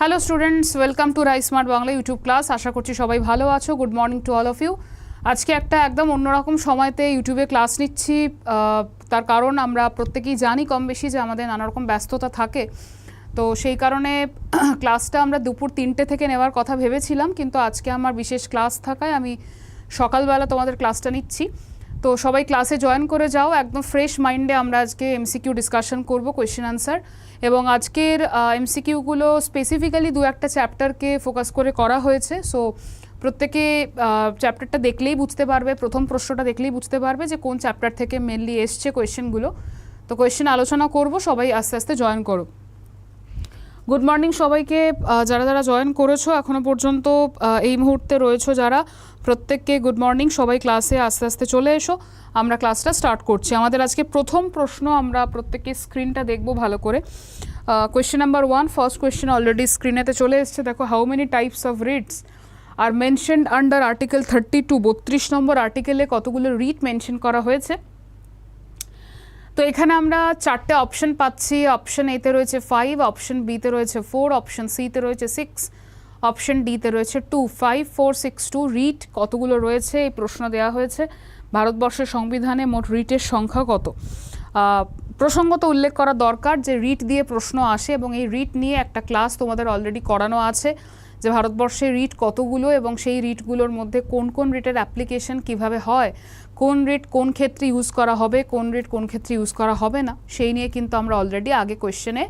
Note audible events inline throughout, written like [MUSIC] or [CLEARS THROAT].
Hello students welcome to Rai smart Bangla YouTube class আশা করছি সবাই ভালো আছো। Good morning to all of you আজকে একটা একদম অন্যরকম সময়তে ইউটিউবে ক্লাস নিচ্ছি। তার কারণ আমরা প্রত্যেকেই জানি কম বেশি যে আমাদের নানারকম ব্যস্ততা থাকে। তো সেই কারণে [CLEARS THROAT] ক্লাসটা আমরা দুপুর তিনটে থেকে নেওয়ার কথা ভেবেছিলাম। কিন্তু আজকে আমার বিশেষ ক্লাস থাকায় আমি সকালবেলা তোমাদের ক্লাসটা নিচ্ছি। তো সবাই ক্লাসে জয়েন করে যাও, একদম ফ্রেশ মাইন্ডে আমরা আজকে এমসিকিউ ডিসকাশন করব কোয়েশ্চেন আনসার এবং আজকের এমসিকিউগুলো স্পেসিফিক্যালি দু একটা চ্যাপ্টারকে ফোকাস করে করা হয়েছে। সো প্রত্যেকে চ্যাপ্টারটা দেখলেই বুঝতে পারবে, প্রথম প্রশ্নটা দেখলেই বুঝতে পারবে যে কোন চ্যাপ্টার থেকে মেনলি এসছে কোয়েশ্চেনগুলো তো কোয়েশ্চেন আলোচনা করব, সবাই আস্তে আস্তে জয়েন করো। গুড মর্নিং সবাইকে। যারা যারা জয়েন করেছ, এখনও পর্যন্ত এই মুহূর্তে রয়েছো যারা, প্রত্যেককে গুড মর্নিং সবাই ক্লাসে আস্তে আস্তে চলে এসো। আমরা ক্লাসটা স্টার্ট করছি। আমাদের আজকে প্রথম প্রশ্ন আমরা প্রত্যেকে স্ক্রিনটা দেখব ভালো করে। Question number one first question already স্ক্রিনেতে চলে এসছে। দেখো how many types of writs are mentioned under article thirty two বত্রিশ নম্বর আর্টিকেলে কতগুলো রিট মেনশন করা হয়েছে? তো এখানে আমরা চারটে অপশন পাচ্ছি। অপশন এতে রয়েছে ফাইভ অপশন বিতে রয়েছে ফোর অপশন সিতে রয়েছে সিক্স অপশন ডিতে রয়েছে two five four six two writ কতগুলো রয়েছে এই প্রশ্ন দেওয়া হয়েছে। ভারতবর্ষের সংবিধানে মোট রিটের সংখ্যা কত? প্রসঙ্গত উল্লেখ করা দরকার যে রিট দিয়ে প্রশ্ন আসে এবং এই রিট নিয়ে একটা ক্লাস তোমাদের অলরেডি করানো আছে। যে ভারতবর্ষে রিট কতগুলো এবং সেই রিটগুলোর মধ্যে কোন কোন রিটের অ্যাপ্লিকেশন কীভাবে হয়, কোন রিট কোন ক্ষেত্রে ইউজ করা হবে, কোন রিট কোন ক্ষেত্রে ইউজ করা হবে না, সেই নিয়ে কিন্তু আমরা অলরেডি আগে কোয়েশ্চেনে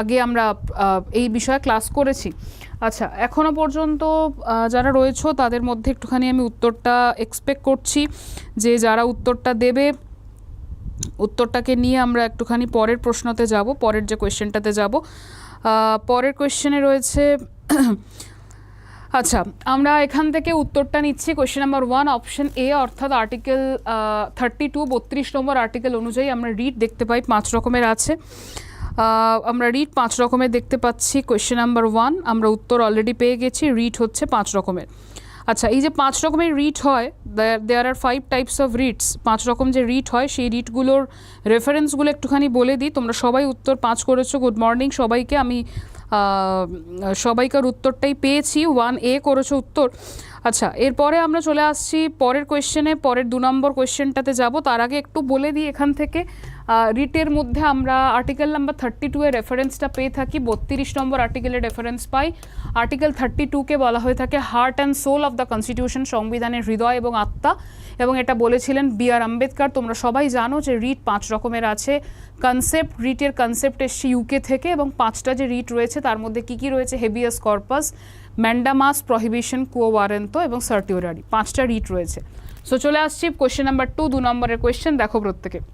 আগে আমরা এই বিষয়ে ক্লাস করেছি। আচ্ছা এখনও পর্যন্ত যারা রয়েছে তাদের মধ্যে একটুখানি আমি উত্তরটা এক্সপেক্ট করছি যে যারা উত্তরটা দেবে, উত্তরটাকে নিয়ে আমরা একটুখানি পরের প্রশ্নতে যাব, পরের যে কোয়েশ্চেনটাতে যাব। পরের কোয়েশ্চেনে রয়েছে আচ্ছা আমরা এখান থেকে উত্তরটা নিচ্ছি। Question number one option A অর্থাৎ আর্টিকেল থার্টি টু বত্রিশ নম্বর আর্টিকেল অনুযায়ী আমরা রিড দেখতে পাই, পাঁচ রকমের আছে। আমরা রিড পাঁচ রকমের দেখতে পাচ্ছি। কোয়েশ্চেন নাম্বার ওয়ান আমরা উত্তর অলরেডি পেয়ে গেছি রিড হচ্ছে পাঁচ রকমের। আচ্ছা এই যে পাঁচ রকমের রিট হয় there are five types of writs পাঁচ রকম যে রিট হয়, সেই রিটগুলোর রেফারেন্সগুলো একটুখানি বলে দিই। তোমরা সবাই উত্তর পাঁচ করেছ গুড মর্নিং সবাইকে আমি সবাইকার উত্তরটাই পেয়েছি। ওয়ান এ করেছ উত্তর। আচ্ছা এরপরে আমরা চলে আসছি পরের কোয়েশ্চেনে পরের দু নম্বর কোয়েশ্চেনটাতে যাব। তার আগে একটু বলে দিই এখান থেকে। রিটের মধ্যে আমরা আর্টিকেল নাম্বার থার্টি টু এর রেফারেন্সটা পেয়ে থাকি। বত্রিশ নম্বর আর্টিকেলের রেফারেন্স পাই। আর্টিকেল থার্টি টুকে বলা হয়ে থাকে heart and soul of the constitution সংবিধানের হৃদয় এবং আত্মা। এবং এটা বলেছিলেন বি আর আম্বেদকর। তোমরা সবাই জানো যে রিট পাঁচ রকমের আছে। কনসেপ্ট রিটের কনসেপ্ট এসছে ইউকে থেকে এবং পাঁচটা যে রিট রয়েছে, তার মধ্যে কি কি রয়েছে? হেভিয়াস কর্পাস ম্যান্ডামাস প্রহিবিশন কুয়ো এবং সার্টিওরারি পাঁচটা রিট রয়েছে। সো চলে আসছি কোয়েশ্চেন নাম্বার টু দু নম্বরের কোয়েশ্চেন দেখো প্রত্যেকে।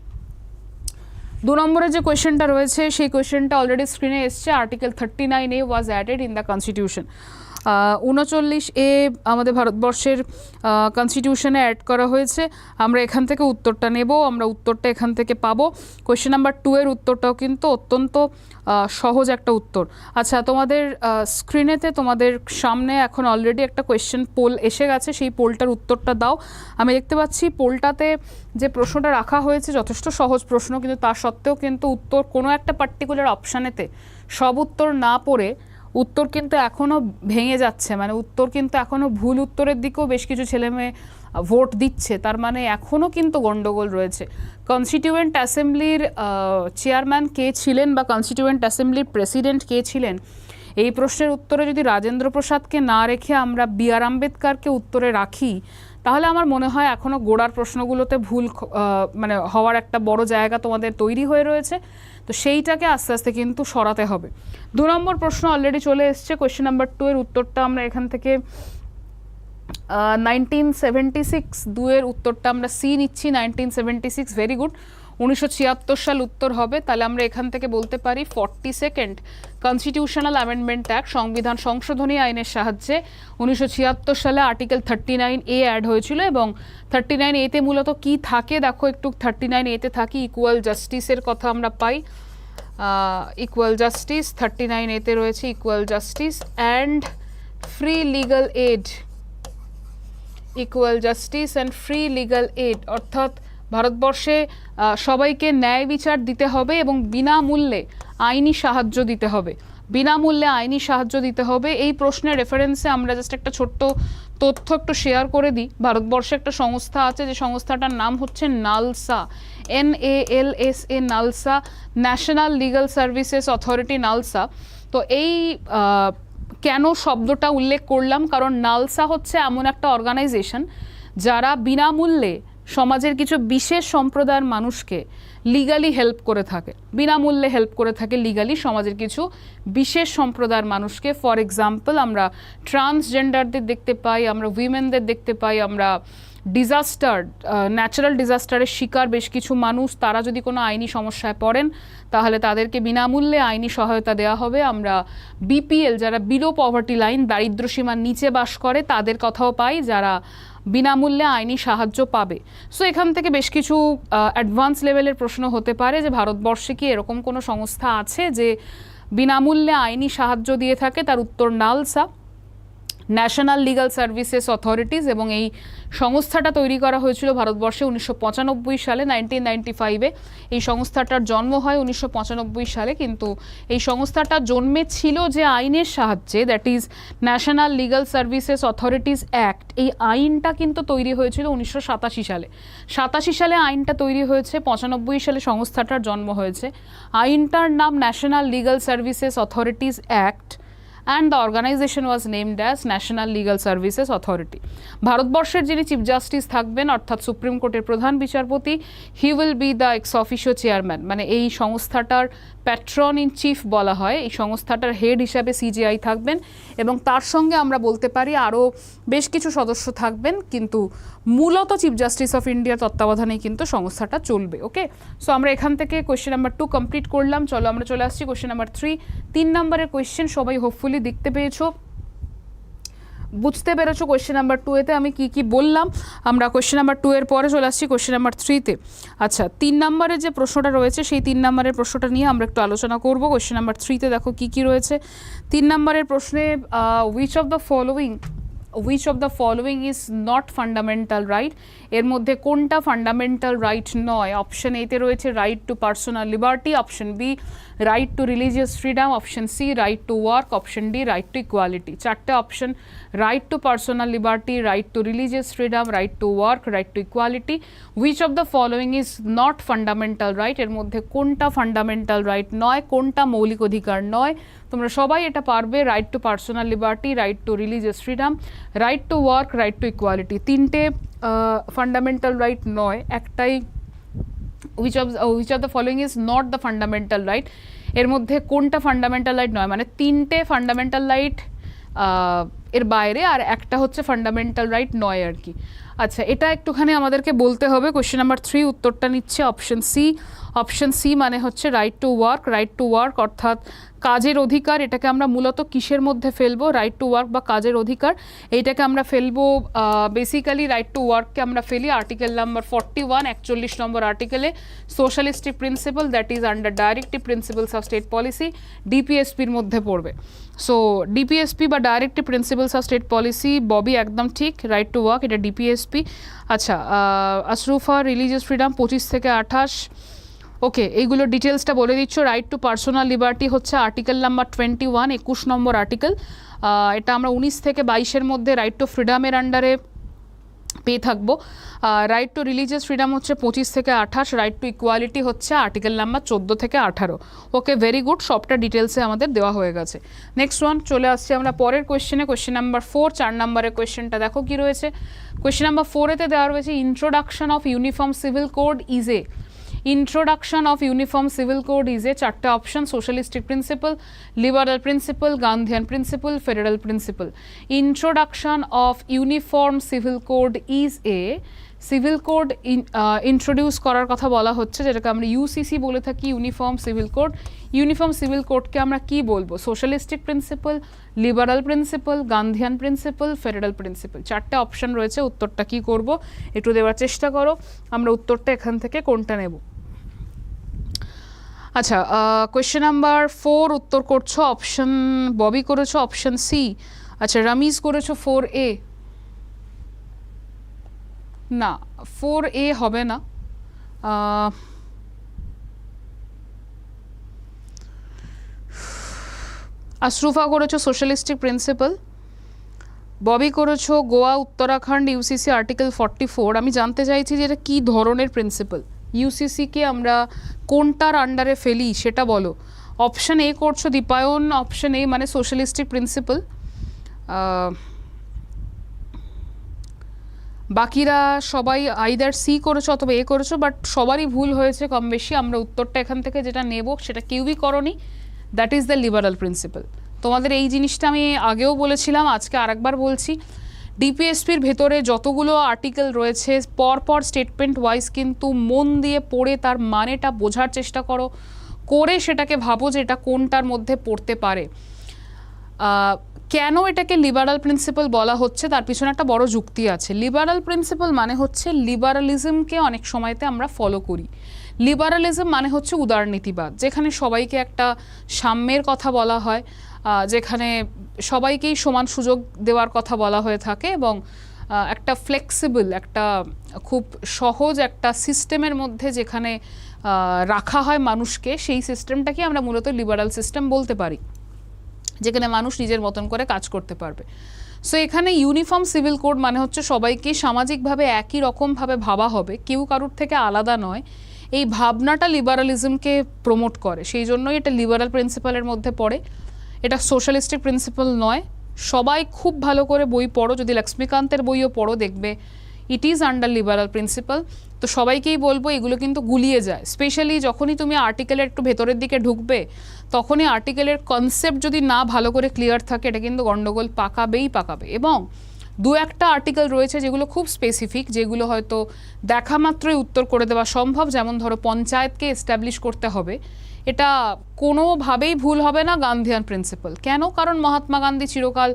দু নম্বরে যে কোয়েশ্চেনটা রয়েছে, সেই কোয়েশ্চেনটা অলরেডি স্ক্রিনে এসছে। Article thirty nine A was added in the constitution উনচল্লিশ এ আমাদের ভারতবর্ষের কনস্টিটিউশনে অ্যাড করা হয়েছে। আমরা এখান থেকে উত্তরটা নেব, আমরা উত্তরটা এখান থেকে পাবো। কোয়েশ্চেন নাম্বার টু এর উত্তরটাও কিন্তু অত্যন্ত সহজ একটা উত্তর। আচ্ছা তোমাদের স্ক্রিনেতে তোমাদের সামনে এখন অলরেডি একটা কোয়েশ্চেন পোল এসে গেছে, সেই পোলটার উত্তরটা দাও। আমি দেখতে পাচ্ছি পোলটাতে যে প্রশ্নটা রাখা হয়েছে, যথেষ্ট সহজ প্রশ্ন, কিন্তু তা সত্ত্বেও কিন্তু উত্তর কোনো একটা পার্টিকুলার অপশানেতে সব উত্তর না পড়ে উত্তর কিন্তু এখনও ভেঙে যাচ্ছে মানে উত্তর কিন্তু এখনও ভুল উত্তরের দিকেও বেশ কিছু ছেলেমেয়ে ভোট দিচ্ছে। তার মানে এখনও কিন্তু গণ্ডগোল রয়েছে। কনস্টিটিউয়েন্ট অ্যাসেম্বলির চেয়ারম্যান কে ছিলেন বা কনস্টিটিউয়েন্ট অ্যাসেম্বলির প্রেসিডেন্ট কে ছিলেন? এই প্রশ্নের উত্তরে যদি রাজেন্দ্র প্রসাদকে না রেখে আমরা বি আর আম্বেদকারকে উত্তরে রাখি তাহলে আমার মনে হয় এখনও গোড়ার প্রশ্নগুলোতে ভুল মানে হওয়ার একটা বড় জায়গা তোমাদের তৈরি হয়ে রয়েছে। তো সেইটাকে আস্তে আস্তে কিন্তু সরাতে হবে। দু নম্বর প্রশ্ন অলরেডি চলে এসছে। কোয়েশ্চেন নাম্বার টু এর উত্তরটা আমরা এখান থেকে নাইনটিন সেভেন্টি সিক্স দুয়ের উত্তরটা আমরা সি নিচ্ছি। Nineteen seventy six very good উনিশশো ছিয়াত্তর সাল উত্তর হবে, তাহলে আমরা এখান থেকে বলতে পারি forty second constitutional amendment act সংবিধান সংশোধনী আইনের সাহায্যে উনিশশো ছিয়াত্তর সালে article thirty nine A add হয়েছিল এবং থার্টি নাইন এতে মূলত কি থাকে? দেখো একটু থার্টি নাইন এতে থাকি ইকুয়াল জাস্টিসের কথা আমরা পাই। ইকুয়াল জাস্টিস থার্টি নাইন এতে রয়েছে equal justice and free legal aid equal justice and free legal aid অর্থাৎ ভারতবর্ষে সবাইকে ন্যায় বিচার দিতে হবে এবং বিনামূল্যে আইনি সাহায্য দিতে হবে। বিনামূল্যে আইনি সাহায্য দিতে হবে। এই প্রশ্নের রেফারেন্সে আমরা জাস্ট একটা ছোট্ট তথ্য একটু শেয়ার করে দিই। ভারতবর্ষে একটা সংস্থা আছে, যে সংস্থাটার নাম হচ্ছে NALSA. N A L S A NALSA National Legal Services Authority NALSA. তো এই কেন শব্দটা উল্লেখ করলাম? কারণ নালসা হচ্ছে এমন একটা অর্গানাইজেশন যারা বিনামূল্যে সমাজের কিছু বিশেষ সম্প্রদায়ের মানুষকে লিগালি হেল্প করে থাকে, বিনামূল্যে হেল্প করে থাকে লিগালি সমাজের কিছু বিশেষ সম্প্রদায়ের মানুষকে। ফর এক্সাম্পল আমরা ট্রান্সজেন্ডারদের দেখতে পাই, আমরা উইমেনদের দেখতে পাই, আমরা ডিজাস্টার ন্যাচারাল ডিজাস্টারের শিকার বেশ কিছু মানুষ। তারা যদি কোনো আইনি সমস্যায় পড়েন, তাহলে তাদেরকে বিনামূল্যে আইনি সহায়তা দেওয়া হবে। আমরা বিপিএল যারা বিলো পভার্টি লাইন দারিদ্র সীমার নিচে বাস করে, তাদের কথাও পাই। যারা বিনামূল্যে আইনি সাহায্য পাবে। সো এখান থেকে বেশ কিছু অ্যাডভান্স লেভেলের প্রশ্ন হতে পারে যে ভারতবর্ষে কি এরকম কোনো সংস্থা আছে যে বিনামূল্যে আইনি সাহায্য দিয়ে থাকে? তার উত্তর NALSA. National Legal Services Authorities এবং এই সংস্থাটা তৈরি করা হয়েছিল ভারতবর্ষে উনিশশো পঁচানব্বই সালে নাইনটিন নাইনটি ফাইভে এই সংস্থাটার জন্ম হয় উনিশশো পঁচানব্বই সালে, কিন্তু এই সংস্থাটা জন্মে ছিল যে আইনের সাহায্যে that is National Legal Services Authorities Act এই আইনটা কিন্তু তৈরি হয়েছিল উনিশশো সাতাশি সালে। সাতাশি সালে আইনটা তৈরি হয়েছে, পঁচানব্বই সালে সংস্থাটার জন্ম হয়েছে। আইনটার নাম National Legal Services Authorities Act and the organisation was named as National Legal Services Authority ভারতবর্ষের যিনি চিফ জাস্টিস থাকবেন, অর্থাৎ সুপ্রিম কোর্টের প্রধান বিচারপতি he will be the ex officio chairman মানে এই সংস্থাটার প্যাট্রন ইন চিফ বলা হয়। এই সংস্থাটার হেড হিসাবে সিজিআই থাকবেন এবং তার সঙ্গে আমরা বলতে পারি আরও বেশ কিছু সদস্য থাকবেন, কিন্তু মূলত চিফ জাস্টিস অফ ইন্ডিয়ার তত্ত্বাবধানেই কিন্তু সংস্থাটা চলবে ওকে সো আমরা এখান থেকে কোয়েশ্চেন নাম্বার টু কমপ্লিট করলাম। চলো আমরা চলে আসছি কোয়েশ্চেন নাম্বার থ্রি তিন নম্বরের কোয়েশ্চেন সবাই হোপফুলি দেখতে পেয়েছ। বুঝতে পেরেছ কোয়েশ্চেন নাম্বার টু এতে আমি কি কি বললাম? আমরা কোয়েশ্চেন নাম্বার টু এর পরে চলে আসছি কোয়েশ্চেন নাম্বার থ্রিতে আচ্ছা তিন নম্বরের যে প্রশ্নটা রয়েছে, সেই তিন নম্বরের প্রশ্নটা নিয়ে আমরা একটু আলোচনা করব। কোয়েশ্চেন নাম্বার থ্রিতে দেখো কি কি রয়েছে। তিন নম্বরের প্রশ্নে which of the following which of the following is not fundamental right এর মধ্যে কোনটা ফান্ডামেন্টাল রাইট নয়? অপশন এতে রয়েছে right to personal liberty option B right to religious freedom option C right to work option D right to equality চারটে option right to personal liberty right to religious freedom right to work right to equality which of the following is not fundamental right এর মধ্যে কোনটা fundamental right নয় কোনটা মৌলিক অধিকার নয় তোমরা সবাই এটা পারবে right to personal liberty right to religious freedom right to work right to equality তিনটে ফান্ডামেন্টাল রাইট নয় একটাই which of which of the following is not the fundamental right এর মধ্যে কোনটা ফান্ডামেন্টাল রাইট নয়? মানে তিনটে ফান্ডামেন্টাল রাইট এর বাইরে আর একটা হচ্ছে ফান্ডামেন্টাল রাইট নয় আর কি। আচ্ছা এটা একটুখানি আমাদেরকে বলতে হবে। কোয়েশ্চেন নাম্বার থ্রি উত্তরটা নিচ্ছে অপশন সি অপশন সি মানে হচ্ছে right to work right to work অর্থাৎ কাজের অধিকার, এটাকে আমরা মূলত কিসের মধ্যে ফেলব? রাইট টু ওয়ার্ক বা কাজের অধিকার, এইটাকে আমরা ফেলব বেসিক্যালি রাইট টু ওয়ার্ককে আমরা ফেলি আর্টিকেল নাম্বার ফর্টি ওয়ান একচল্লিশ নম্বর আর্টিকেলে socialistic principle that is under directive principles of state policy ডিপিএসপির মধ্যে পড়বে। সো ডিপিএসপি বা directive principles of state policy Bobby একদম ঠিক রাইট টু ওয়ার্ক এটা ডিপিএসপি আচ্ছা আশরুফা রিলিজিয়াস ফ্রিডম পঁচিশ থেকে আঠাশ। ওকে এইগুলো ডিটেলসটা বলে দিচ্ছ। রাইট টু পার্সোনাল লিবার্টি হচ্ছে আর্টিকেল নাম্বার টোয়েন্টি ওয়ান একুশ নম্বর আর্টিকেল এটা আমরা উনিশ থেকে বাইশের মধ্যে রাইট টু ফ্রিডমের আন্ডারে পেয়ে থাকব। রাইট টু রিলিজিয়াস ফ্রিডম হচ্ছে পঁচিশ থেকে আঠাশ রাইট টু ইকুয়ালিটি হচ্ছে আর্টিকেল নাম্বার চোদ্দ থেকে আঠারো। ওকে ভেরি গুড সবটা ডিটেলসে আমাদের দেওয়া হয়ে গেছে। নেক্সট ওয়ান চলে আসছি আমরা পরের কোয়েশ্চেনে কোয়েশ্চেন নাম্বার ফোর চার নম্বরের কোয়েশ্চেনটা দেখো কি রয়েছে। কোয়েশ্চেন নাম্বার ফোরেতে দেওয়া রয়েছে introduction of uniform civil code is a introduction of uniform civil code is a চারটে option socialistic principle liberal principle Gandhian principle federal principle introduction of uniform civil code is a civil code introduce করার কথা বলা হচ্ছে, যেটাকে আমরা UCC বলে থাকি uniform civil code uniform civil কোডকে আমরা কি বলব? Socialistic principle liberal principle Gandhian principle federal principle চারটে অপশন রয়েছে, উত্তরটা কি করব? একটু দেওয়ার চেষ্টা করো, আমরা উত্তরটা এখান থেকে কোনটা নেব? আচ্ছা কোয়েশ্চেন নাম্বার ফোর উত্তর করছ অপশন ববি করেছ অপশন সি আচ্ছা রামিজ করেছ ফোর এ না ফোর এ হবে না। আশরুফা করেছ সোশ্যালিস্টিক প্রিন্সিপাল ববি করেছ Goa, Uttarakhand UCC article forty four আমি জানতে চাইছি যে এটা কী ধরনের প্রিন্সিপাল ইউসিসিকে আমরা কোনটার আন্ডারে ফেলি, সেটা বলো। অপশান এ করছ দীপায়ন অপশন এ মানে সোশ্যালিস্টিক প্রিন্সিপাল বাকিরা সবাই আইদার সি করেছ অথবা এ করেছ বাট সবারই ভুল হয়েছে কম বেশি। আমরা উত্তরটা এখান থেকে যেটা নেব, সেটা কেউই করনি। That is the liberal principle তোমাদের এই জিনিসটা আমি আগেও বলেছিলাম, আজকে আরেকবার বলছি। ডিপিএসপির ভেতরে যতগুলো আর্টিকেল রয়েছে পর পর স্টেটমেন্ট ওয়াইজ কিন্তু মন দিয়ে পড়ে তার মানেটা বোঝার চেষ্টা করো। করে সেটাকে ভাবো যে এটা কোনটার মধ্যে পড়তে পারে। কেন এটাকে লিবারাল প্রিন্সিপাল বলা হচ্ছে? তার পিছনে একটা বড় যুক্তি আছে। লিবারাল প্রিন্সিপাল মানে হচ্ছে লিবারালিজমকে অনেক সময়তে আমরা ফলো করি। লিবারালিজম মানে হচ্ছে উদারনীতিবাদ, যেখানে সবাইকে একটা সাম্যের কথা বলা হয় যেখানে সবাইকেই সমান সুযোগ দেওয়ার কথা বলা হয়ে থাকে এবং একটা ফ্লেক্সিবল একটা খুব সহজ একটা সিস্টেমের মধ্যে যেখানে রাখা হয় মানুষকে, সেই সিস্টেমটাকে আমরা মূলত লিবারাল সিস্টেম বলতে পারি। যেখানে মানুষ নিজের মতন করে কাজ করতে পারবে। সো এখানে ইউনিফর্ম সিভিল কোড মানে হচ্ছে সবাইকে সামাজিকভাবে একই রকমভাবে ভাবা হবে, কেউ কারুর থেকে আলাদা নয়। এই ভাবনাটা লিবারালিজমকে প্রমোট করে, সেই জন্যই এটা লিবারাল প্রিন্সিপালের মধ্যে পড়ে। এটা সোশ্যালিস্টিক প্রিন্সিপাল নয়। সবাই খুব ভালো করে বই পড়ো, যদি লক্ষ্মীকান্তের বইও পড়ো দেখবে। It is under liberal principle তো সবাইকেই বলব এগুলো কিন্তু গুলিয়ে যায়। স্পেশালি যখনই তুমি আর্টিকেলের একটু ভেতরের দিকে ঢুকবে, তখনই আর্টিকেলের কনসেপ্ট যদি না ভালো করে ক্লিয়ার থাকে, এটা কিন্তু গণ্ডগোল পাকাবেই পাকাবে। এবং দু একটা আর্টিকেল রয়েছে যেগুলো খুব স্পেসিফিক যেগুলো হয়তো দেখা মাত্রই উত্তর করে দেওয়া সম্ভব। যেমন ধরো পঞ্চায়েতকে এস্টাবলিশ করতে হবে। এটা কোনোভাবেই ভুল হবে না গান্ধিয়ান প্রিন্সিপাল কেন? কারণ মহাত্মা গান্ধী চিরকাল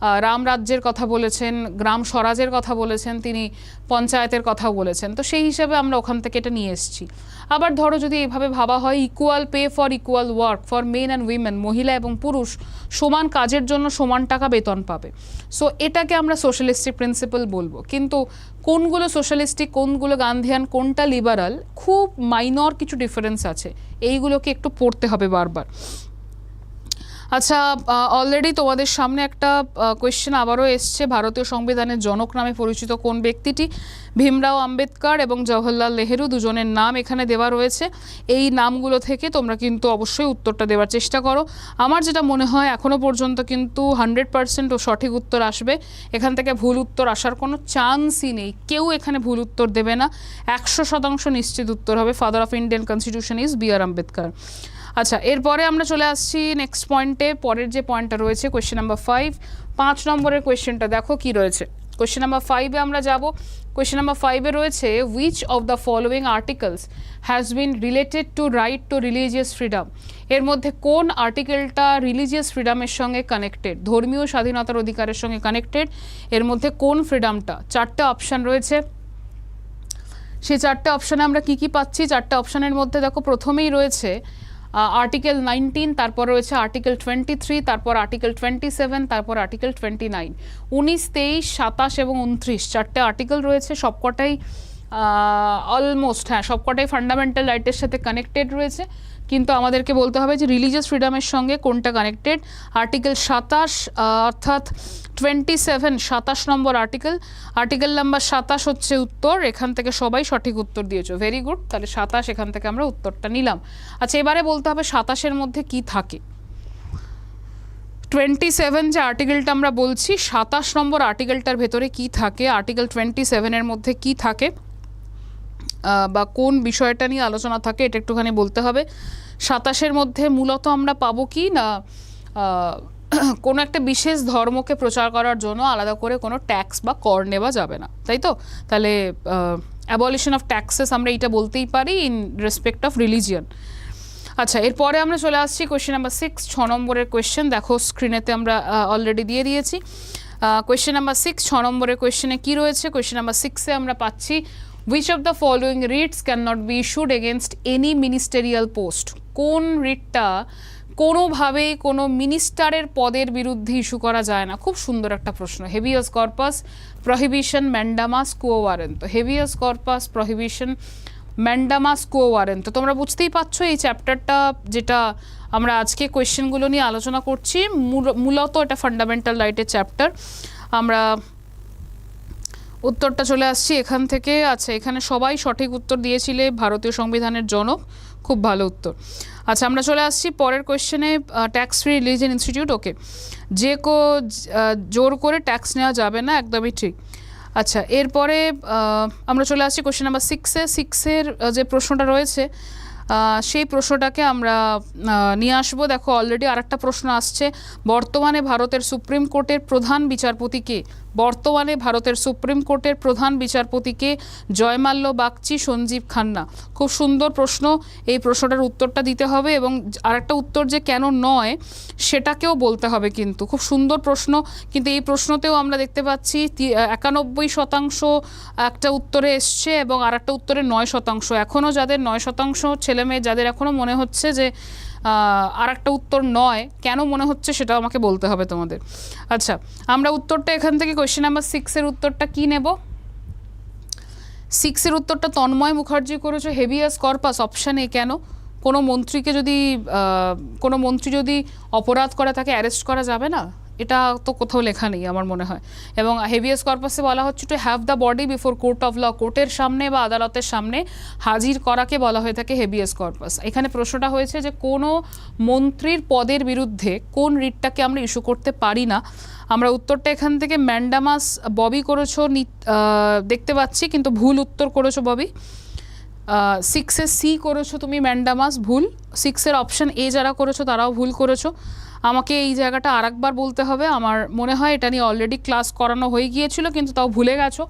আহ, রাম রাজ্যের কথা বলেছেন গ্রাম স্বরাজের কথা বলেছেন তিনি পঞ্চায়েতের কথাও বলেছেন। তো সেই হিসাবে আমরা ওখান থেকে এটা নিয়ে এসেছি। আবার ধরো যদি এভাবে ভাবা হয় equal pay for equal work for men and women মহিলা এবং পুরুষ সমান কাজের জন্য সমান টাকা বেতন পাবে। সো এটাকে আমরা সোশ্যালিস্টিক প্রিন্সিপাল বলব। কিন্তু কোনগুলো সোশ্যালিস্টিক কোনগুলো গান্ধিয়ান কোনটা লিবারাল খুব মাইনর কিছু ডিফারেন্স আছে। এইগুলোকে একটু পড়তে হবে বারবার। আচ্ছা অলরেডি তোমাদের সামনে একটা কোয়েশ্চেন আবারও এসছে। ভারতীয় সংবিধানের জনক নামে পরিচিত কোন ব্যক্তিটি? ভীমরাও আম্বেদকর এবং জওহরলাল নেহেরু দুজনের নাম এখানে দেওয়া রয়েছে। এই নামগুলো থেকে তোমরা কিন্তু অবশ্যই উত্তরটা দেওয়ার চেষ্টা করো। আমার যেটা মনে হয় এখনও পর্যন্ত কিন্তু হান্ড্রেড পার্সেন্ট ও সঠিক উত্তর আসবে। এখান থেকে ভুল উত্তর আসার কোনো চান্সই নেই। কেউ এখানে ভুল উত্তর দেবে না। একশো শতাংশ নিশ্চিত উত্তর হবে। Father of Indian constitution is B R Ambedkar আচ্ছা এরপরে আমরা চলে আসছি নেক্সট পয়েন্টে পরের যে পয়েন্টটা রয়েছে কোয়েশ্চেন নাম্বার ফাইভ পাঁচ নম্বরের কোয়েশ্চেনটা দেখো কি রয়েছে। কোয়েশ্চেন নাম্বার ফাইভে আমরা যাব। কোয়েশ্চেন নাম্বার ফাইভে রয়েছে which of the following articles has been related to right to religious freedom এর মধ্যে কোন আর্টিকেলটা রিলিজিয়াস ফ্রিডমের সঙ্গে কানেক্টেড ধর্মীয় স্বাধীনতার অধিকারের সঙ্গে কানেক্টেড এর মধ্যে কোন ফ্রিডমটা চারটে অপশান রয়েছে। সেই চারটে অপশানে আমরা কি কি পাচ্ছি? চারটে অপশানের মধ্যে দেখো প্রথমেই রয়েছে আর্টিকেল নাইনটিন তারপর রয়েছে আর্টিকেল টোয়েন্টি থ্রি তারপর আর্টিকেল টোয়েন্টি সেভেন তারপর আর্টিকেল টোয়েন্টি নাইন উনিশ, তেইশ, সাতাশ এবং উনত্রিশ চারটে আর্টিকেল রয়েছে, সবকটাই অলমোস্ট হ্যাঁ সবকটাই ফান্ডামেন্টাল রাইটের সাথে কানেক্টেড রয়েছে। কিন্তু আমাদেরকে বলতে হবে যে রিলিজিয়াস ফ্রিডমের সঙ্গে কোনটা কানেক্টেড আর্টিকেল সাতাশ অর্থাৎ টোয়েন্টি সেভেন সাতাশ নম্বর আর্টিকেল আর্টিকেল নাম্বার সাতাশ হচ্ছে উত্তর, এখান থেকে সবাই সঠিক উত্তর দিয়েছ। ভেরি গুড তাহলে সাতাশ, এখান থেকে আমরা উত্তরটা নিলাম। আচ্ছা এবারে বলতে হবে সাতাশের মধ্যে কি থাকে? টোয়েন্টি সেভেন যে আর্টিকেলটা আমরা বলছি, সাতাশ নম্বর আর্টিকেলটার ভেতরে কি থাকে? আর্টিকেল টোয়েন্টি সেভেনের মধ্যে কি থাকে? বা কোন বিষয়টা নিয়ে আলোচনা থাকে এটা একটুখানি বলতে হবে। সাতাশের মধ্যে মূলত আমরা পাবো কি না [CLEARS THROAT] কোনো একটা বিশেষ ধর্মকে প্রচার করার জন্য আলাদা করে কোনো ট্যাক্স বা কর নেওয়া যাবে না, তাই তো? তাহলে অ্যাবলিশন অফ ট্যাক্সেস আমরা এটা বলতেই পারি ইন রেসপেক্ট অফ রিলিজিয়ান আচ্ছা এরপরে আমরা চলে আসছি কোয়েশ্চেন নাম্বার সিক্স ছ নম্বরের কোয়েশ্চেন দেখো স্ক্রিনেতে আমরা অলরেডি দিয়ে দিয়েছি। কোয়েশ্চেন নাম্বার সিক্স ছ নম্বরের কোয়েশ্চেনে কী রয়েছে? কোয়েশ্চেন নাম্বার সিক্সে আমরা পাচ্ছি of the following writs can not be issued against any ministerial post কোন রিটটা কোনোভাবেই কোনো মিনিস্টারের পদের বিরুদ্ধে ইস্যু করা যায় না? খুব সুন্দর একটা প্রশ্ন। Habeas corpus prohibition mandamus quo warranto habeas corpus prohibition mandamus quo warranto তো তোমরা বুঝতেই পারছ এই চ্যাপ্টারটা যেটা আমরা আজকে কোয়েশ্চেনগুলো নিয়ে আলোচনা করছি। মূল- মূলত এটা ফান্ডামেন্টাল রাইটের চ্যাপ্টার আমরা উত্তরটা চলে আসছি এখান থেকে। আচ্ছা এখানে সবাই সঠিক উত্তর দিয়েছিলে, ভারতীয় সংবিধানের জনক। খুব ভালো উত্তর। আচ্ছা আমরা চলে আসছি পরের কোয়েশ্চেনে tax free religion institute okay যে কো জোর করে ট্যাক্স নেওয়া যাবে না, একদমই ঠিক। আচ্ছা এরপরে আমরা চলে আসছি কোয়েশ্চেন নাম্বার সিক্সে সিক্সের যে প্রশ্নটা রয়েছে সেই প্রশ্নটাকে আমরা নিয়ে আসব। দেখো অলরেডি আরেকটা প্রশ্ন আসছে। বর্তমানে ভারতের সুপ্রিম কোর্টের প্রধান বিচারপতিকে বর্তমানে ভারতের সুপ্রিম কোর্টের প্রধান বিচারপতিকে জয়মাল্য বাগচি, সঞ্জীব খান্না। খুব সুন্দর প্রশ্ন। এই প্রশ্নটার উত্তরটা দিতে হবে এবং আরেকটা উত্তর যে কেন নয়, সেটাকেও বলতে হবে কিন্তু। খুব সুন্দর প্রশ্ন। কিন্তু এই প্রশ্নতেও আমরা দেখতে পাচ্ছি একানব্বই শতাংশ একটা উত্তরে এসছে এবং আরেকটা উত্তরে নয় শতাংশ। এখনও যাদের নয় শতাংশ ছেলে মেয়ে যাদের এখনও মনে হচ্ছে যে আর একটা উত্তর নয়, কেন মনে হচ্ছে সেটাও আমাকে বলতে হবে তোমাদের। আচ্ছা আমরা উত্তরটা এখান থেকে কোয়েশ্চেন নাম্বার সিক্সের উত্তরটা কি নেব? সিক্সের উত্তরটা তন্ময় মুখার্জি করেছ হেভিয়াস কর্পাস অপশান এ কেন? কোনো মন্ত্রীকে যদি কোনো মন্ত্রী যদি অপরাধ করে, তাকে অ্যারেস্ট করা যাবে না? এটা তো কোথাও লেখা নেই আমার মনে হয়। এবং হেভিয়াস কর্পাসে বলা হচ্ছে to have the body before court of law কোর্টের সামনে বা আদালতের সামনে হাজির করাকে বলা হয়ে থাকে হেভিয়াস কর্পাস এখানে প্রশ্নটা হয়েছে যে কোনো মন্ত্রীর পদের বিরুদ্ধে কোন রিটটাকে আমরা ইস্যু করতে পারি না। আমরা উত্তরটা এখান থেকে ম্যান্ডামাস ববি করেছ দেখতে পাচ্ছি, কিন্তু ভুল উত্তর করেছ ববি। সিক্সে সি করেছ তুমি ম্যান্ডামাস, ভুল। সিক্সের অপশন এ যারা করেছ তারাও ভুল করেছ। আমাকে এই জায়গাটা আরেকবার বলতে হবে। আমার মনে হয় এটা নিয়ে অলরেডি ক্লাস করানো হয়ে গিয়েছিল, কিন্তু তাও ভুলে গেছো।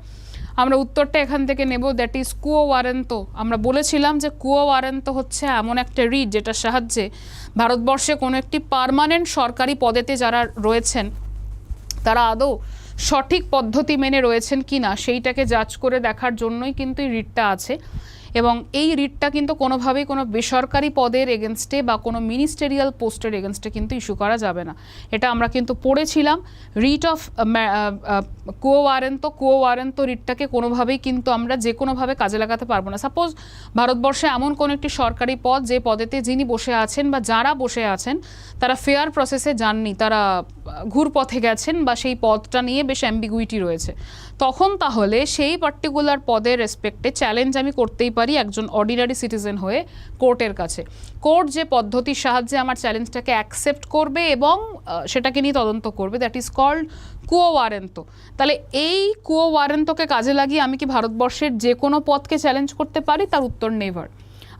আমরা উত্তরটা এখান থেকে নেব দ্যাট ইজ কুয়ো ওয়ারেন্তো আমরা বলেছিলাম যে কুয়ো ওয়ারেন্তো হচ্ছে এমন একটা রিড যেটার সাহায্যে ভারতবর্ষে কোনো একটি পার্মানেন্ট সরকারি পদেতে যারা রয়েছেন, তারা আদৌ সঠিক পদ্ধতি মেনে রয়েছেন কি না সেইটাকে যাচ করে দেখার জন্যই কিন্তু এই রিটটা আছে। এবং এই রিটটা কিন্তু কোনোভাবেই কোনো বেসরকারি পদের এগেনস্টে বা কোনো মিনিস্টেরিয়াল পোস্টের এগেনস্টে কিন্তু ইস্যু করা যাবে না। এটা আমরা কিন্তু পড়েছিলাম। রিট অফ কুয়ো ওয়ারেন্তো কুয়ো ওয়ারেন্তো রিটটাকে কোনোভাবেই কিন্তু আমরা যে কোনোভাবে কাজে লাগাতে পারব না। সাপোজ ভারতবর্ষে এমন কোনো একটি সরকারি পদ যে পদেতে যিনি বসে আছেন বা যারা বসে আছেন, তারা ফেয়ার প্রসেসে যাননি, তারা আহ, ঘুরপথে গেছেন বা সেই পদটা নিয়ে বেশ অ্যাম্বিগুইটি রয়েছে। তখন তাহলে সেই পার্টিকুলার পদের রেসপেক্টে চ্যালেঞ্জ আমি করতেই পারি একজন অর্ডিনারি সিটিজেন হয়ে কোর্টের কাছে। কোর্ট যে পদ্ধতির সাহায্যে আমার চ্যালেঞ্জটাকে অ্যাকসেপ্ট করবে এবং সেটাকে নিয়ে তদন্ত করবে দ্যাট ইজ কল্ড কুয়ো ওয়ারেন্তো তাহলে এই কুয়ো ওয়ারেন্টোকে কাজে লাগিয়ে আমি কি ভারতবর্ষের যে কোনো পদকে চ্যালেঞ্জ করতে পারি? তার উত্তর নেভার।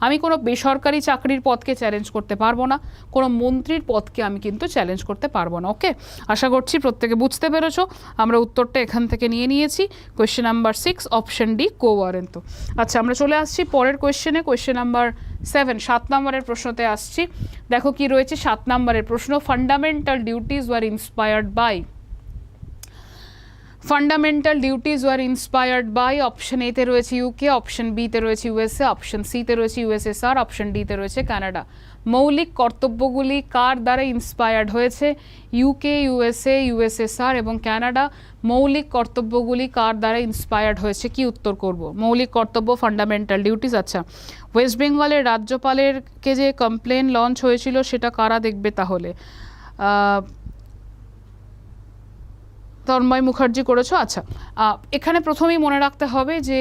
আমি কোনো বেসরকারি চাকরির পদকে চ্যালেঞ্জ করতে পারব না, কোনো মন্ত্রীর পদকে আমি কিন্তু চ্যালেঞ্জ করতে পারব না ওকে আশা করছি প্রত্যেকে বুঝতে পেরেছ, আমরা উত্তরটা এখান থেকে নিয়ে নিয়েছি question number six option D quo warranto আচ্ছা আমরা চলে আসছি পরের কোয়েশ্চেনে কোয়েশ্চেন নাম্বার সেভেন সাত নম্বরের প্রশ্নতে আসছি। দেখো কি রয়েছে, সাত নম্বরের প্রশ্ন fundamental duties were inspired by fundamental duties were inspired by option এতে রয়েছে ইউকে অপশন বিতে রয়েছে ইউএসএ অপশন সিতে রয়েছে ইউএসএসআর অপশন ডিতে রয়েছে কানাডা মৌলিক কর্তব্যগুলি কার দ্বারা ইন্সপায়ার্ড হয়েছে? ইউকে ইউএসএ ইউএসএসআর এবং কানাডা মৌলিক কর্তব্যগুলি কার দ্বারা ইন্সপায়ার্ড হয়েছে? কি উত্তর করব? মৌলিক কর্তব্য ফান্ডামেন্টাল ডিউটিস আচ্ছা। ওয়েস্ট বেঙ্গলের রাজ্যপালের কে যে কমপ্লেন লঞ্চ হয়েছিল সেটা কারা দেখবে তাহলে? তন্ময় মুখার্জি করেছ? আচ্ছা এখানে প্রথমেই মনে রাখতে হবে যে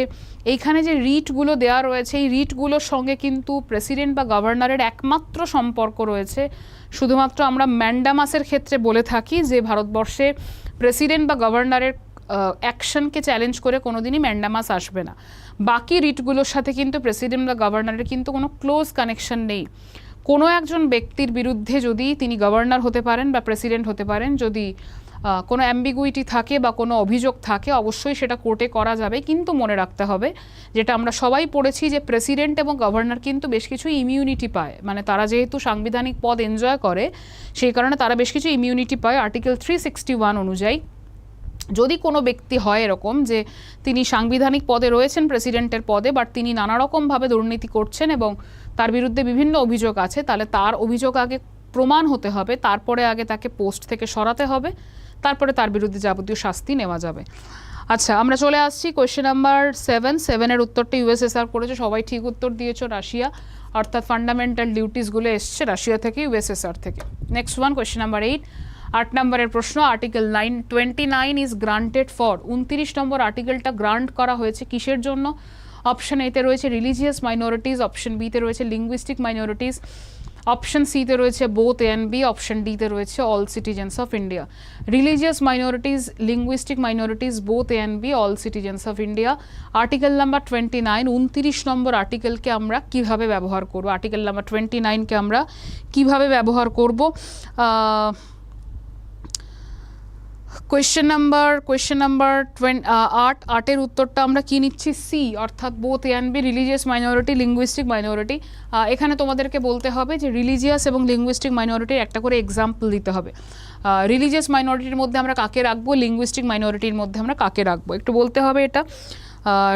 এইখানে যে রিটগুলো দেওয়া রয়েছে, এই রিটগুলোর সঙ্গে কিন্তু প্রেসিডেন্ট বা গভর্নরের একমাত্র সম্পর্ক রয়েছে। শুধুমাত্র আমরা ম্যান্ডামাসের ক্ষেত্রে বলে থাকি যে ভারতবর্ষে প্রেসিডেন্ট বা গভর্নরের অ্যাকশনকে চ্যালেঞ্জ করে কোনোদিনই ম্যান্ডামাস আসবে না। বাকি রিটগুলোর সাথে কিন্তু প্রেসিডেন্ট বা গভর্নরের কিন্তু কোনো ক্লোজ কানেকশন নেই। কোনো একজন ব্যক্তির বিরুদ্ধে যদি তিনি গভর্নর হতে পারেন বা প্রেসিডেন্ট হতে পারেন, যদি কোনো অ্যাম্বিগুইটি থাকে বা কোনো অভিযোগ থাকে, অবশ্যই সেটা কোর্টে করা যাবে। কিন্তু মনে রাখতে হবে, যেটা আমরা সবাই পড়েছি যে প্রেসিডেন্ট এবং গভর্নর কিন্তু বেশ কিছু ইমিউনিটি পায়। মানে তারা যেহেতু সাংবিধানিক পদ এনজয় করে, সেই কারণে তারা বেশ কিছু ইমিউনিটি পায়। আর্টিকেল থ্রি সিক্সটি ওয়ান অনুযায়ী যদি কোনো ব্যক্তি হয় এরকম যে তিনি সাংবিধানিক পদে রয়েছেন, প্রেসিডেন্টের পদে বাট তিনি নানা রকমভাবে দুর্নীতি করছেন এবং তার বিরুদ্ধে বিভিন্ন অভিযোগ আছে, তাহলে তার অভিযোগ আগে প্রমাণ হতে হবে, তারপরে আগে তাকে পোস্ট থেকে সরাতে হবে। তারপরে তার বিরুদ্ধে যাবতীয় শাস্তি নেওয়া যাবে। আচ্ছা আমরা চলে আসছি কোয়েশ্চেন নাম্বার সেভেন সেভেনের উত্তরটা ইউএসএসআর করেছে। সবাই ঠিক উত্তর দিয়েছ, রাশিয়া। অর্থাৎ ফান্ডামেন্টাল ডিউটিসগুলো এসছে রাশিয়া থেকে ইউএসএসআর থেকে। Next one question number eight আট নম্বরের প্রশ্ন article nine twenty nine is granted for উনত্রিশ নম্বর আর্টিকেলটা গ্রান্ট করা হয়েছে কিসের জন্য? অপশন এতে রয়েছে রিলিজিয়াস মাইনরিটিস অপশন বিতে রয়েছে লিঙ্গুইস্টিক মাইনরিটিস অপশন সিতে রয়েছে both A and B option ডিতে রয়েছে all citizens of India religious minorities linguistic minorities both A and B all citizens of India article number twenty nine উনত্রিশ নম্বর আর্টিকেলকে আমরা কীভাবে ব্যবহার করব? আর্টিকেল নাম্বার টোয়েন্টি নাইনকে আমরা কীভাবে ব্যবহার করব? কোয়েশ্চেন নাম্বার কোয়েশ্চেন নাম্বার আট আটের উত্তরটা আমরা কি নিচ্ছি? সি অর্থাৎ both A and B religious minority linguistic minority এখানে তোমাদেরকে বলতে হবে যে রিলিজিয়াস এবং লিঙ্গুইস্টিক মাইনরিটির একটা করে এক্সাম্পল দিতে হবে। রিলিজিয়াস মাইনরিটির মধ্যে আমরা কাকে রাখব? লিঙ্গুইস্টিক মাইনরিটির মধ্যে আমরা কাকে রাখব? একটু বলতে হবে এটা।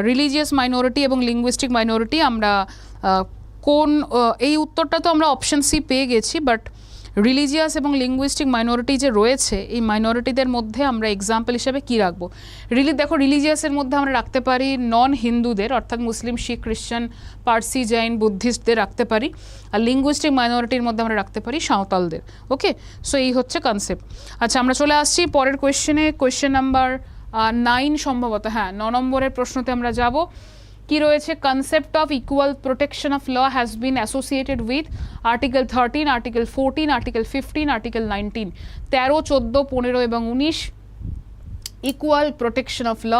রিলিজিয়াস মাইনরিটি এবং লিঙ্গুইস্টিক মাইনরিটি আমরা আহ, কোন এই উত্তরটা তো আমরা অপশন সি পেয়ে গেছি বাট রিলিজিয়াস এবং লিঙ্গুইস্টিক মাইনরিটি যে রয়েছে, এই মাইনরিটিদের মধ্যে আমরা এক্সাম্পল হিসেবে কি রাখব? রিলি দেখো রিলিজিয়াসের মধ্যে আমরা রাখতে পারি নন হিন্দুদের অর্থাৎ মুসলিম শিখ খ্রিশ্চান পার্সি জৈন বুদ্ধিস্টদের রাখতে পারি। আর লিঙ্গুইস্টিক মাইনরিটির মধ্যে আমরা রাখতে পারি সাঁওতালদের ওকে সো এই হচ্ছে কনসেপ্ট আচ্ছা আমরা চলে আসছি পরের কোয়েশ্চেনে কোয়েশ্চেন নাম্বার নাইন সম্ভবত হ্যাঁ ন নম্বরের প্রশ্নতে আমরা যাব। কি রয়েছে? Concept of equal protection of law has been associated with article thirteen article fourteen article fifteen article nineteen তেরো, চোদ্দ, পনেরো এবং উনিশ ইকুয়াল প্রোটেকশন অফ ল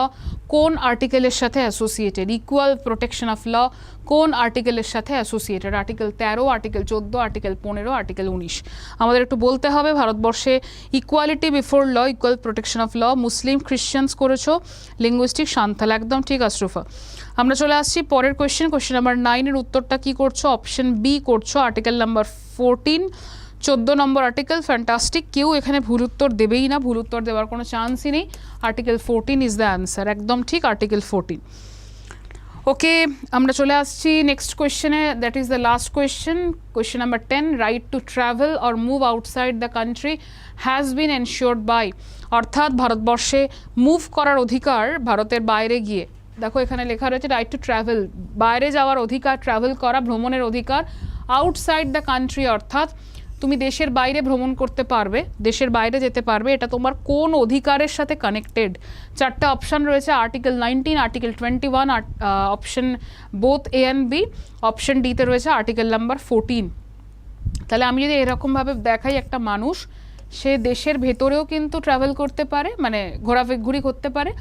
কোন আর্টিকেলের সাথে associated equal protection of law কোন আর্টিকেলের সাথে অ্যাসোসিয়েটেড আর্টিকেল তেরো আর্টিকেল চোদ্দ আর্টিকেল পনেরো আর্টিকেল উনিশ। আমাদের একটু বলতে হবে, ভারতবর্ষে equality before law equal protection of law Muslim Christians করেছ? লিঙ্গুইস্টিক সান্থাল একদম ঠিক, আশরুফা। আমরা চলে আসছি পরের কোয়েশ্চেন কোয়েশ্চেন নাম্বার নাইনের উত্তরটা কি করছ? অপশন বি করছ আর্টিকেল নাম্বার ফোরটিন চোদ্দ নম্বর আর্টিকেল ফ্যান্টাস্টিক কেউ এখানে ভুল উত্তর দেবেই না, ভুল উত্তর দেওয়ার কোনো চান্সই নেই। Article fourteen is the answer একদম ঠিক আর্টিকেল ফোরটিন ওকে আমরা চলে আসছি next কোয়েশ্চেনে that is the last question question number ten right to travel or move outside the country has been ensured by অর্থাৎ ভারতবর্ষে মুভ করার অধিকার ভারতের বাইরে গিয়ে। দেখো এখানে লেখা রয়েছে রাইট টু ট্রাভেল বাইরে যাওয়ার অধিকার ট্রাভেল করা ভ্রমণের অধিকার। আউটসাইড দ্য কান্ট্রি অর্থাৎ তুমি দেশের বাইরে ভ্রমণ করতে পারবে, দেশের বাইরে যেতে পারবে, এটা তোমার কোন অধিকারের সাথে কানেক্টেড চারটা অপশান রয়েছে article nineteen article twenty one option both A and B option ডিতে রয়েছে আর্টিকেল নাম্বার ফোরটিন তাহলে আমি যদি এরকমভাবে দেখাই একটা মানুষ, সে দেশের ভেতরেও কিন্তু ট্রাভেল করতে পারে মানে ঘোরাঘুরি করতে পারে,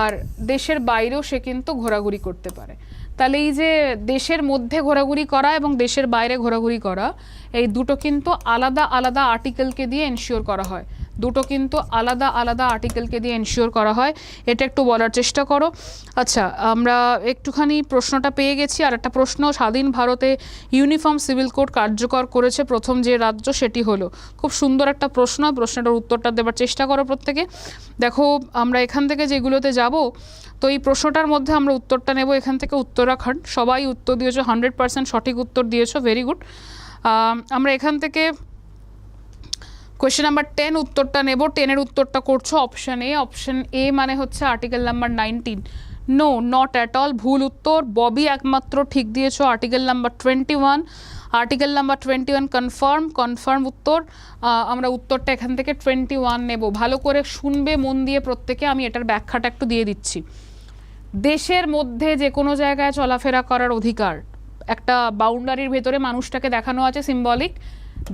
আর দেশের বাইরেও সে কিন্তু ঘোরাঘুরি করতে পারে। তাহলে এই যে দেশের মধ্যে ঘোরাঘুরি করা এবং দেশের বাইরে ঘোরাঘুরি করা, এই দুটো কিন্তু আলাদা আলাদা আর্টিকেলকে দিয়ে এনশিওর করা হয়। দুটো কিন্তু আলাদা আলাদা আর্টিকেলকে দিয়ে এনশিওর করা হয়। এটা একটু বলার চেষ্টা করো। আচ্ছা আমরা একটুখানি প্রশ্নটা পেয়ে গেছি। আর একটা প্রশ্ন, স্বাধীন ভারতে ইউনিফর্ম সিভিল কোড কার্যকর করেছে প্রথম যে রাজ্য সেটি হলো। খুব সুন্দর একটা প্রশ্ন, প্রশ্নটার উত্তরটা দেওয়ার চেষ্টা করো প্রত্যেকে। দেখো, আমরা এখান থেকে যেগুলোতে যাব তো এই প্রশ্নটার মধ্যে আমরা উত্তরটা নেব এখান থেকে উত্তরাখণ্ড। সবাই উত্তর দিয়েছ হান্ড্রেড পার্সেন্ট সঠিক উত্তর দিয়েছ ভেরি গুড আমরা এখান থেকে কোয়েশ্চেন নাম্বার টেন উত্তরটা নেব। টেনের উত্তরটা করছ অপশান এ অপশন এ মানে হচ্ছে article number nineteen no not at all ভুল উত্তর। ববি একমাত্র ঠিক দিয়েছ article number twenty one article number twenty one confirm confirm উত্তর আমরা উত্তরটা এখান থেকে টোয়েন্টি ওয়ান নেব। ভালো করে শুনবে, মন দিয়ে প্রত্যেকে, আমি এটার ব্যাখ্যাটা একটু দিয়ে দিচ্ছি। দেশের মধ্যে যে কোনো জায়গায় চলাফেরা করার অধিকার, একটা বাউন্ডারির ভেতরে মানুষটাকে দেখানো আছে symbolic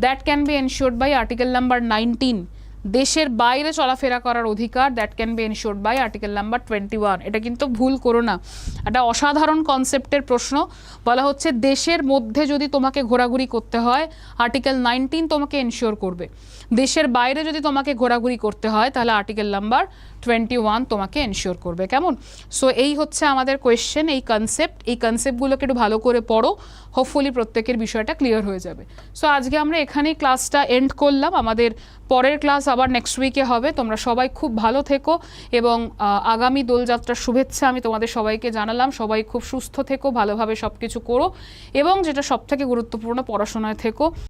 that can be ensured by article number nineteen দেশের বাইরে চলাফেরা করার অধিকার that can be ensured by article number twenty one এটা কিন্তু ভুল করো না। একটা অসাধারণ কনসেপ্টের প্রশ্ন। বলা হচ্ছে, দেশের মধ্যে যদি তোমাকে ঘোরাঘুরি করতে হয় আর্টিকেল নাইনটিন তোমাকে এনশিওর করবে। দেশের বাইরে যদি তোমাকে ঘোরাঘুরি করতে হয়, তাহলে আর্টিকেল নাম্বার টোয়েন্টি ওয়ান তোমাকে এনশিওর করবে, কেমন? সো এই হচ্ছে আমাদের কোয়েশ্চেন এই কনসেপ্ট এই কনসেপ্টগুলোকে একটু ভালো করে পড়ো হোপফুলি প্রত্যেকের বিষয়টা ক্লিয়ার হয়ে যাবে। সো আজকে আমরা এখানেই ক্লাসটা এন্ড করলাম, আমাদের পরের ক্লাস আবার নেক্সট উইকে হবে, তোমরা সবাই খুব ভালো থেকো এবং আগামী দোলযাত্রার শুভেচ্ছা আমি তোমাদের সবাইকে জানালাম, সবাই খুব সুস্থ থেকো, ভালোভাবে সব কিছু করো এবং যেটা সবথেকে গুরুত্বপূর্ণ পড়াশোনায় থেকো।